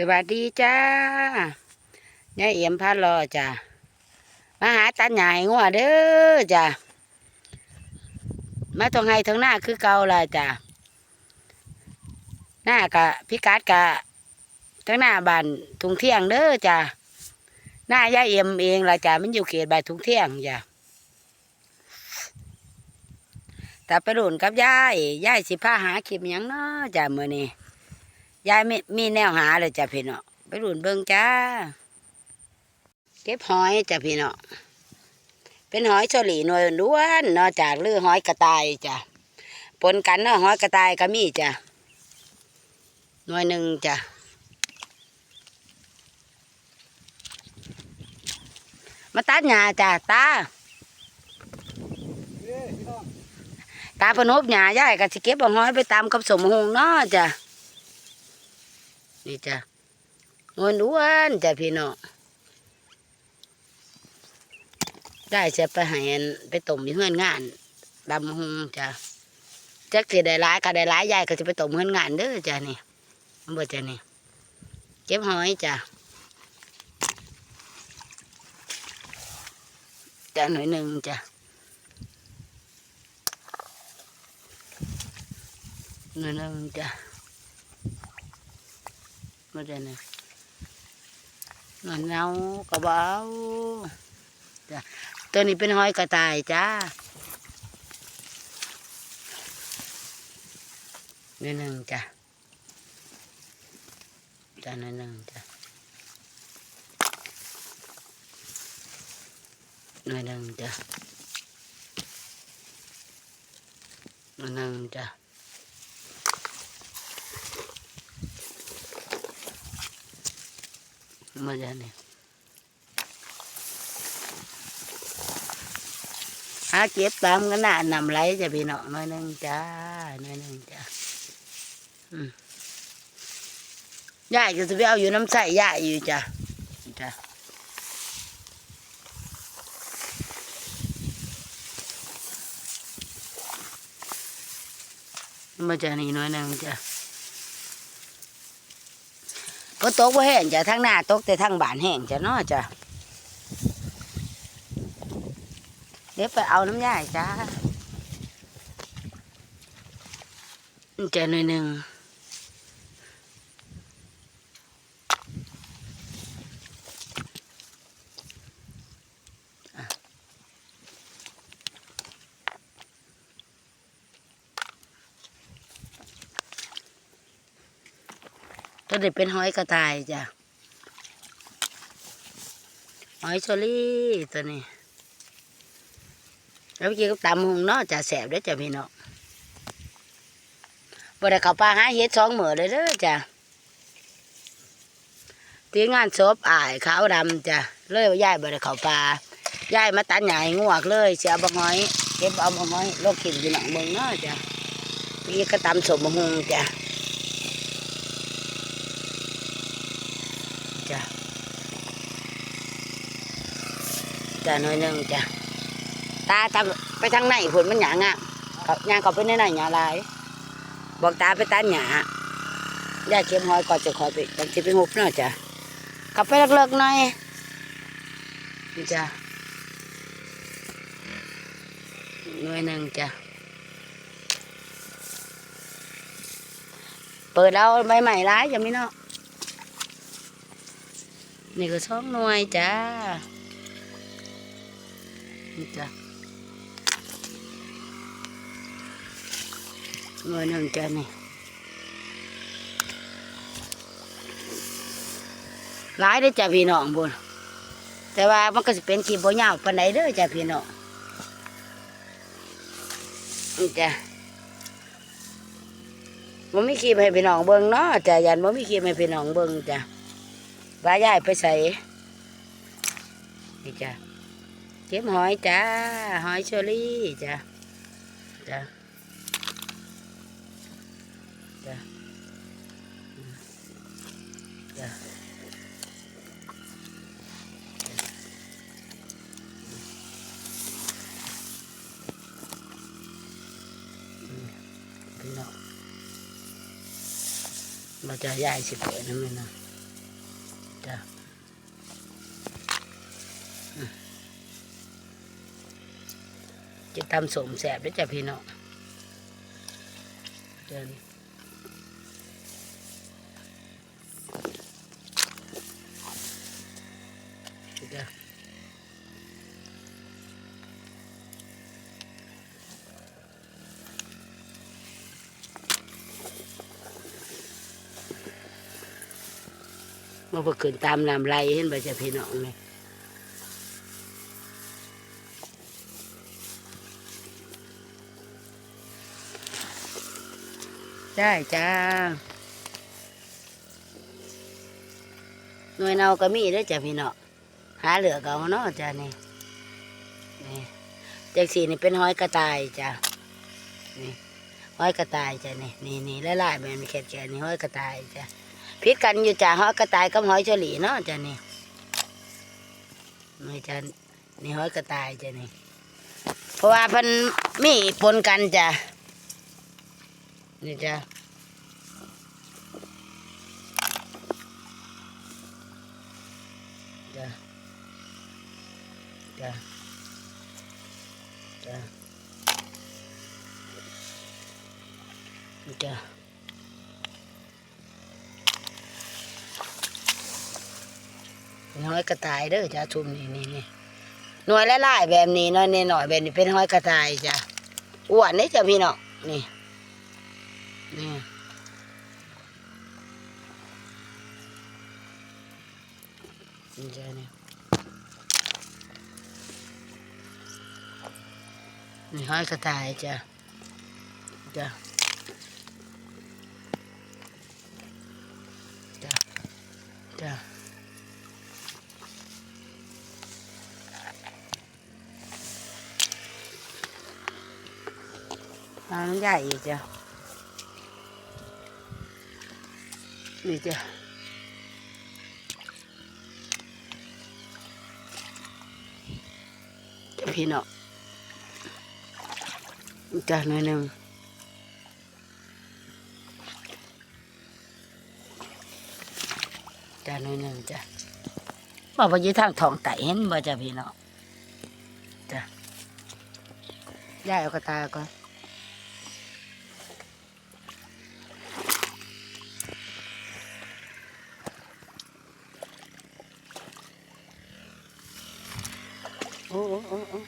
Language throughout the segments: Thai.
สวัสดีจ้ายายเอี่ยมพารอจ้ะมาหาตาใหญ่งัวเด้อจ้ะมาตรงไห้ทางหน้าคือเก่าละจ้ะหน้ากะพิกัดกะทางหน้าบ้านทุงเที่ยงเด้อจ้ะหน้ายายเอี่ยมเองละจ้ะมันอยู่เขตบ้านทุงเที่ยงจ้ะแต่ไปหลุนกับยายยายสิพาหาคลิปยังเนาะจ้ะมื้อนี้ ยายม,มีแนวหาเลยจ้ะพี่เนาะไปรุ่นเบิ่งจ้า เก็บหอยจ้ะพี่เนาะเป็นหอยเฉลี่หน่วยล้วนเนาะจากลือหอยกระต่ายจ้ะปนกันเนาะหอยกระต่ายก็มีจ้ะหน่วยหนึ่งจ้ะมาตัดหญ้าจ้ะตาตาพนบหญ้ายายก็สิเก็บหอยไปตามกับสมหงเนาะจ้ะ นี่จ้ะงวนอ้วนจ้ะพี่น้องได้จะไปหอันไปต้มอยู่เฮือนงานดำหงจ้ะจักสิได้ร้ายก็ได้ร้ายยายก็จะไปต้มเฮือนงานเด้อจ้ะนี่มันบ่จ้ะนี่เก็บหอยจ้ะจ้ะหน่อยหนึ่งจ้ะหน่อยหนึ่งจ้ะ มาเดยวนี่เงินเน่ากระเบาจ้ะตัวนี้เป็นหอยกระต่ายจ้าหนึ่งหนึ่งจ้ะจ้ะหนึ่งหนึ่งจ้ะหนึ่งหนึ่งจ้ะหนึ่งหนึ่งจ้ะ มาจ้ะนี่หาเก็บตามกันน่ะนำไรจะพี่น้องหน้อยหนึ งจ้าหน้อยหนึงจ้าอืมยายก็ตกว่าแห้งจ้ะทั้งหน้าตกแต่ทั้งบ้านแห้งจ้ะเนาะจ้ะเดี๋ยวไปเอาน้ำยาจ้าแกหน่อยหนึ่ง ตัวนี้เป็นหอยกระต่ายจ้ะหอยเชอรี่ตัวนี้ แล้วเมื่อกี้ก็ตำหงเนาะจะแสบเด้จ้ะพี่น้องบ่ได้เข้าป่าหาเฮ็ดสองเหมือเลยเด้อจ้ะตีงานศพอายขาวดำจ้ะเลยว่ายายบ่ได้เข้าป่ายายมาตัดหญ้าให้งวกเลยเสียบักหอยเก็บเอาบักหอยโลกขินอยู่หนังเมืองเนาะจ้ะเมื่อกี้ก็ตำสมบักหงจ้ะ จ้ะหน่อยหนึงจ้ะตาตาไปทางไหนผลมันหยางอะเขายางเขาไปในไหนหยาลาย บอกตาไปตัดหยาย่าเก็บหอยก่อนจะคอยไปบางทีไปงบเนาะจ้ะขับไปเลิกๆหน่อยนี่จ้ะหน่วยหนึ่งจ้ะเปิดเอาใบใหม่ร้ายอย่ามีเนาะนี่ก็สองหน่วยจ้า นี่จ้ะเงินหนึ่งจ้ะนี่หลายได้จ้ะพี่น้องบุญแต่ว่ามันก็จะเป็นขีบ่ยาวปานใดเด้อจ้ะพี่น้องนี่จ้ะมันไมีขีให้พี่น้องเบิ่งเนาะจ้ะยันมันไมีขีให้พี่น้องเบิ่งจ้ะว่ายายไปใส่นี่จ้ะ เก็บหอยจ้า หอยเชอรี่จ้ะจ้ะจ้ะอืมจ้ะอืมพี่น้องมาจะยายสิเปิดนะแม่นะจ้ะอืม จะตำสมแสบด้วยจ้ะพี่น้องเดินจ้ะมาพอขึ้นตามลำไรเห็นบ่จ้ะพี่น้องเลย ได้จ้า หน่วยเนาก็มีด้อจ้ะพี่เน้องหาเหลือก็เอาเนาะจ้ะนี่นี่จากสีนี่เป็นห้อยกระต่ายจ้ะนี่ห้อยกระต่ายจ้ะนี่นี่นี่ละลายๆแบบนี้แค่แค่นี่ห้อยกระต่ายจ้ะพิดกันอยู่จ้ะห้อยกระต่ายกับห้อยเฉลีเนาะจ้ะนี่นี่จ้ะนี่ห้อยกระต่ายจ้ะนี่เพราะว่าเพันมีปนกันจ้ะ นี่จ้ะจ้ะจ้ะจ้ะจ้ะน้อยกระต่ายเด้อจ้ะชุมนี่นี่นี่หน่วยละลายแบบนี้น้อยหน่อยแบบนี้เป็นห้อยกระต่ายจ้ะอ้วนนี่จ้ะพี่น้องนี่ นี่นี่จ้ะนี่นี่ห้อยกระต่ายจ้ จะจ้ะจ้ะเอาน้ำใหญ่อีกจ้ะนี่จ้ะจ้ะพี่น้องจ้ะหน่อยหนึ่งจ้ะหน่อยหนึ่งจ้ะบอกว่าอยู่ทางทองไต่เห็นบ่จ้ะพี่เน้องจ้ะย้ายเอากระตาก่อน โอ้โอ้โอ้โอ้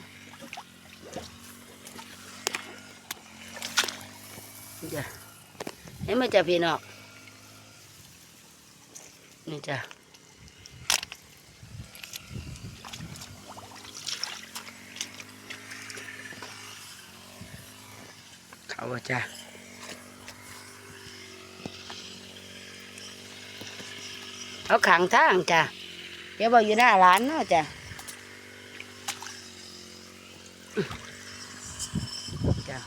จ้ะเห็นไหมจ้ะพี่น้องนี่จ้ะเขาว่าจ้ะเอาขังทางจ้ะเดี๋ยวบอกอยู่หน้าร้านเนาะจ้ะ จ้ะ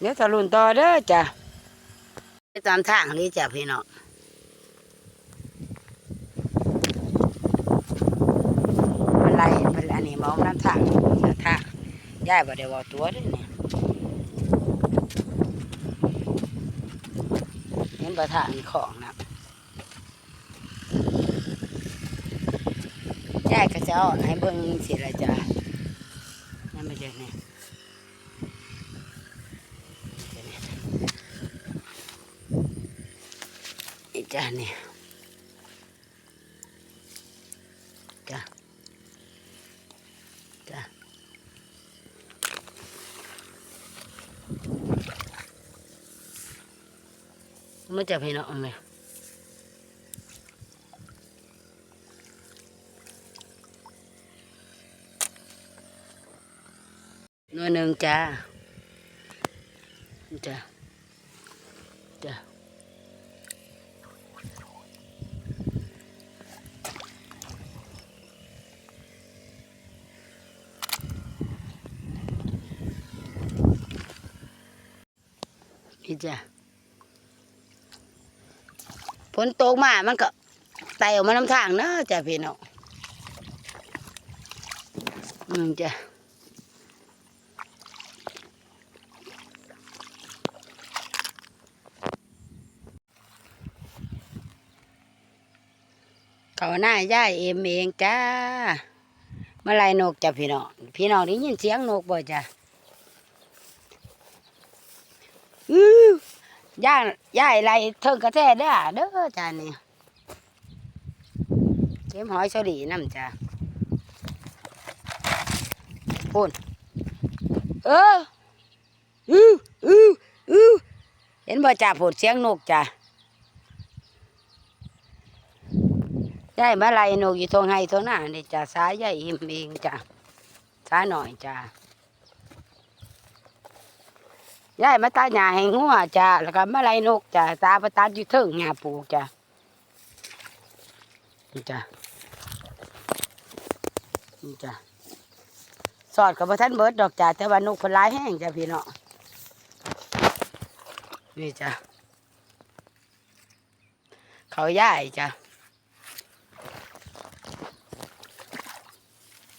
เดี๋ยวตะลุนต่อเด้อจ้ะไปตามทางนี้จ้ะพี่น้องเป็นไรเป็นอันนี้มองน้ำทางน้ำทางย่ายบ่ได้เว่าตัวด้วยเนี่ยเห็นบ่ทางของนะ ยายก็จะเอาให้เบิ่งสิละจ้ะนั่นไม่ใช่เนี่ยนี่จ้ะเนี่ยจ้ะจ้ะมันจะพี่น้องไหมหน่วย งจ้าจ้าจ้าพี่จ้าฝนตกมา มันก็ไต่ออกมาน้ำทางเนอะจ้าพี่น้องอืมจ้า เขาหน้าย่ายเอ็มเองจ้ามาไล่นกจ้ะพี่น้องพี่น้องได้ยินเสียงนกบ่จ้ะอื้อย่าย่ายไล่เทิงกระแทเด้อเด้อจ้านี่เก็บหอยเฉลีน้ำจ้ะพูนเอออื้ออื้ออื้อเห็นบ่จ้าพูดเสียงนกจ้ะ ยายมาไล่นกอยู่ตรงไห้ตรงหน้านี่จ้ะสายยายหิมเองจ้ะสาหน่อยจ้ะยายมาตาหญ้าให้งัวจ้ะแล้วก็มาไล่นกจ้ะตาประตาอยู่เทึงหญ้าปูจ้ะนี่จ้ะนี่จ้ะสอดกับพระท่านเบิดดอกจ้ะแต่ว่านกพลายแห้งจ้ะพี่เน้องนี่จ้ะเขาย่ายจ้ะ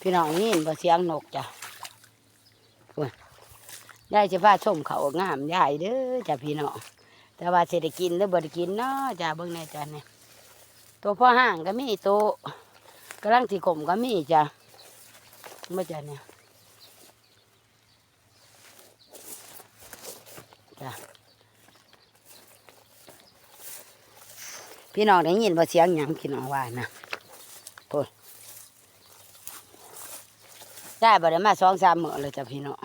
พี่น้องนี่บ่เสียงนกจ้ะยายจะพาชมเขางามยายเด้อจ้ะพี่น้องแต่ว่าสิได้กินหรือบ่ได้กินเนาะจ้ะเบิ่งแน่จ้ะเนี่ยตัวพ่อห้างก็มีตัวกำลังสิขมก็มีจ้ะมาจ้ะเนี่ยจ้ะพี่น้องได้ยินบ่เสียงหยังพี่น้องว่านะ ได้บ่ได้มาสองสามมื้อเลยจ้ะพี่น้อง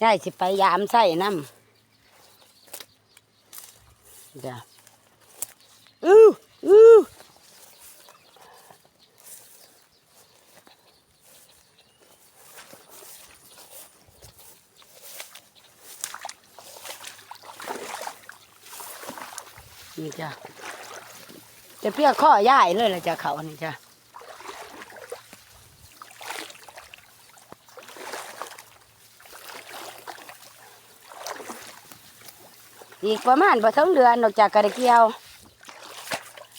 ได้สิไปยามใส่น้ำจ้ะอู้อู้ นี่จ้ะจะเปียกข้อย่ายเลยละจ้ะเขานี่จ้ะอีกประมาณบ่ถึงเดือนนอกจากกระเกียว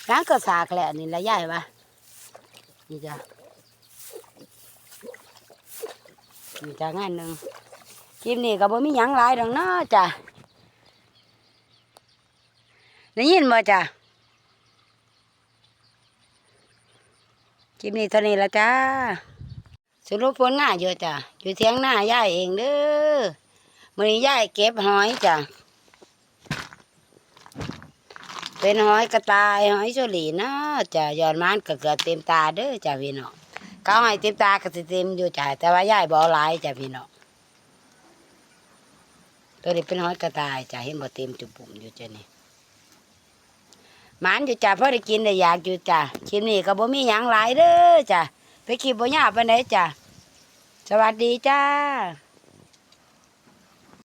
น้ำก็สากแหละนี่ละย่ายวะนี่จ้ะนี่จ้ะงานหนึ่งคลิปนี้ก็บ่มีหยังหลายดอกเนาะจ้ะ ได้ยินบ่จ้ะคลิปนี้เท่านี้ละจ้าสรุปผลงานอยู่จ้ะอยู่เทียงหน้ายายเองเด้อมือนี้ยายเก็บหอยจ้ะเป็นหอยกระต่ายหอยโชลีเนาะจ้ะยอดมันก็เกือบเต็มตาเด้อจ้ะพี่น้องเขาให้เต็มตาก็สิเต็มอยู่จ้ะแต่ว่ายายบ่เอหลายจ้ะพี่น้องตัวนี้เป็นหอยกระต่ายจ้ะเห็นบ่เต็มจุปุ่มอยู่จ้ะนี่ หมานอยู่จ้ะพอได้กินได้อยากอยู่จ้ะคลิปนี้ก็บ่มีหยังหลายเด้อจ้ะไปคลิปบ่ยาไปไหนจ้ะสวัสดีจ้า